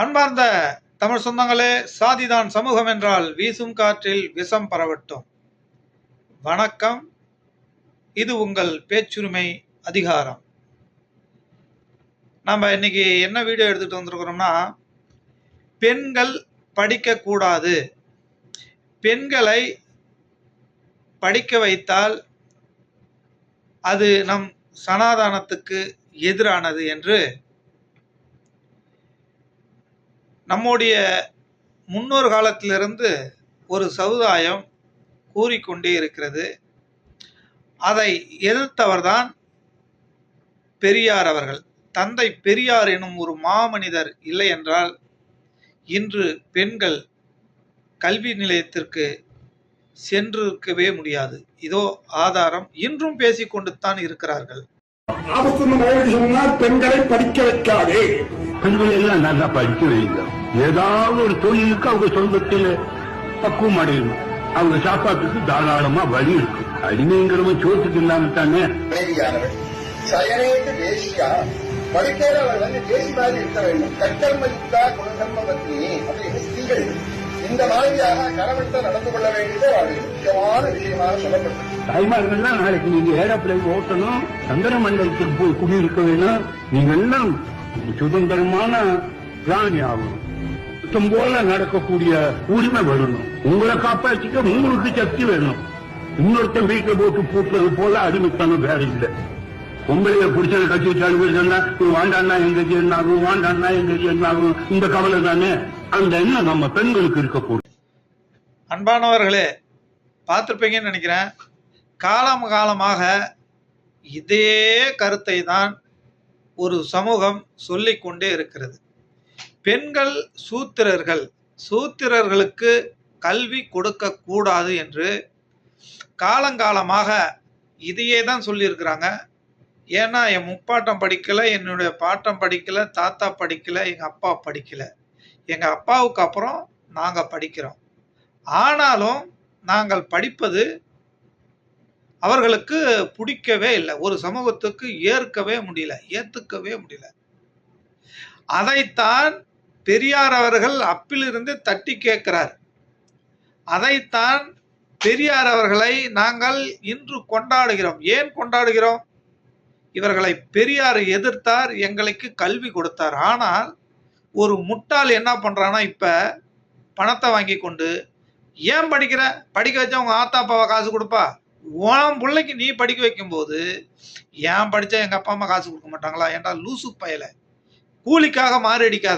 அன்பார்ந்த தமிழ் சொந்தங்களே சாதிதான் சமூகம் என்றால் வீசும் காற்றில் விஷம் பரவட்டும். வணக்கம். இது உங்கள் பேச்சுரிமை அதிகாரம். நம்ம இன்னைக்கு என்ன வீடியோ எடுத்துட்டு வந்திருக்கிறோம்னா பெண்கள் படிக்கக்கூடாது. பெண்களை படிக்க வைத்தால் அது நம் சனாதானத்துக்கு எதிரானது என்று நம்முடைய முன்னோர் காலத்திலிருந்து ஒரு சமுதாயம் கூறிக்கொண்டே இருக்கிறது. அதை எதிர்த்தவர்தான் பெரியார் அவர்கள். தந்தை பெரியார் எனும் ஒரு மாமனிதர் இல்லை என்றால் இன்று பெண்கள் கல்வி நிலையத்திற்கு சென்றிருக்கவே முடியாது. இதோ ஆதாரம். இன்றும் பேசிக்கொண்டு தான் இருக்கிறார்கள் பெண்களை படிக்க வைக்காதே. பெண்கள் எல்லாம் நல்லா படிக்க வைங்க. ஏதாவது ஒரு தொழிலுக்கு அவங்க சொந்தத்தில் பக்குவம் அடையணும். அவங்க சாப்பாட்டுக்கு தாராளமா வழி இருக்கு. அடிமைங்கிறவன் சோத்துக்கு இல்லாம தானே? மனைவியானவள் சயனேத்து தேசியா. படிக்கையில் அவள் வந்து தேசி மாதிரி இருக்க வேண்டும். கட்டல் மதித்தா குணதர்ம பத்னி அப்படின்னு ஸ்திரீகள். இந்த மாதிரியாக கணவன்கிட்ட நடந்து கொள்ள வேண்டியது அவளுடைய முக்கியமான விஷயமாக சொல்லப்பட்டது. தாய்மார்கள்லாம் நாளைக்கு நீங்க ஏரோப்ளேன் ஓட்டணும். சந்திர மண்டலத்துக்கு போய் குடியிருக்க வேணும். நீங்க எல்லாம் சுதந்திரமான பிராணி ஆகணும் சுத்தம் போல நடக்கக்கூடிய உரிமை வேணும். உங்களை காப்பாற்றிக்க உங்களுக்கு சக்தி வேணும். இன்னொருத்தன் வீட்டில் போட்டு பூட்டுறது போல அடிமைத்தனம் வேற இல்லை. பொம்பளைய புடிச்சத கட்சி வச்சாலும் சொன்னா இது வாண்டான்னா எங்களுக்கு என்ன ஆகும்? வாண்டாண்ணா எங்களுக்கு என்ன ஆகும்? இந்த கவலை தானே. அந்த எண்ணம் நம்ம பெண்களுக்கு இருக்கக்கூடும். அன்பானவர்களே பார்த்துருப்பீங்கன்னு நினைக்கிறேன். காலம் காலமாக இதே கருத்தை தான் ஒரு சமூகம் சொல்லிக்கொண்டே இருக்கிறது. பெண்கள் சூத்திரர்கள் சூத்திரர்களுக்கு கல்வி கொடுக்கக்கூடாது என்று காலங்காலமாக இதையே தான் சொல்லியிருக்கிறாங்க. ஏன்னா என் முப்பாட்டம் படிக்கல என்னுடைய பாட்டம் படிக்கல தாத்தா படிக்கல எங்க அப்பா படிக்கல. எங்க அப்பாவுக்கு அப்புறம் நாங்க படிக்கிறோம். ஆனாலும் நாங்கள் படிப்பது அவர்களுக்கு பிடிக்கவே இல்லை. ஒரு சமூகத்துக்கு ஏற்கவே முடியல ஏத்துக்கவே முடியல. அதைத்தான் பெரியார் அவர்கள் அப்பிலிருந்து தட்டி கேட்கிறார். அதைத்தான் பெரியார் அவர்களை நாங்கள் இன்று கொண்டாடுகிறோம். ஏன் கொண்டாடுகிறோம்? இவர்களை பெரியார் எதிர்த்தார் எங்களுக்கு கல்வி கொடுத்தார். ஆனால் ஒரு முட்டாள் என்ன பண்ணுறான்னா இப்போ பணத்தை வாங்கி கொண்டு ஏன் படிக்கிற? படிக்க வச்சா உங்கள் ஆத்தா அப்பாவை காசு கொடுப்பா? உன் பிள்ளைக்கு நீ படிக்க வைக்கும்போது ஏன் படிச்சா எங்க அப்பா அம்மா காசு கொடுக்க மாட்டாங்களா? ஏன்டா லூசு பயலை? கூலிக்காக மாரடிக்காத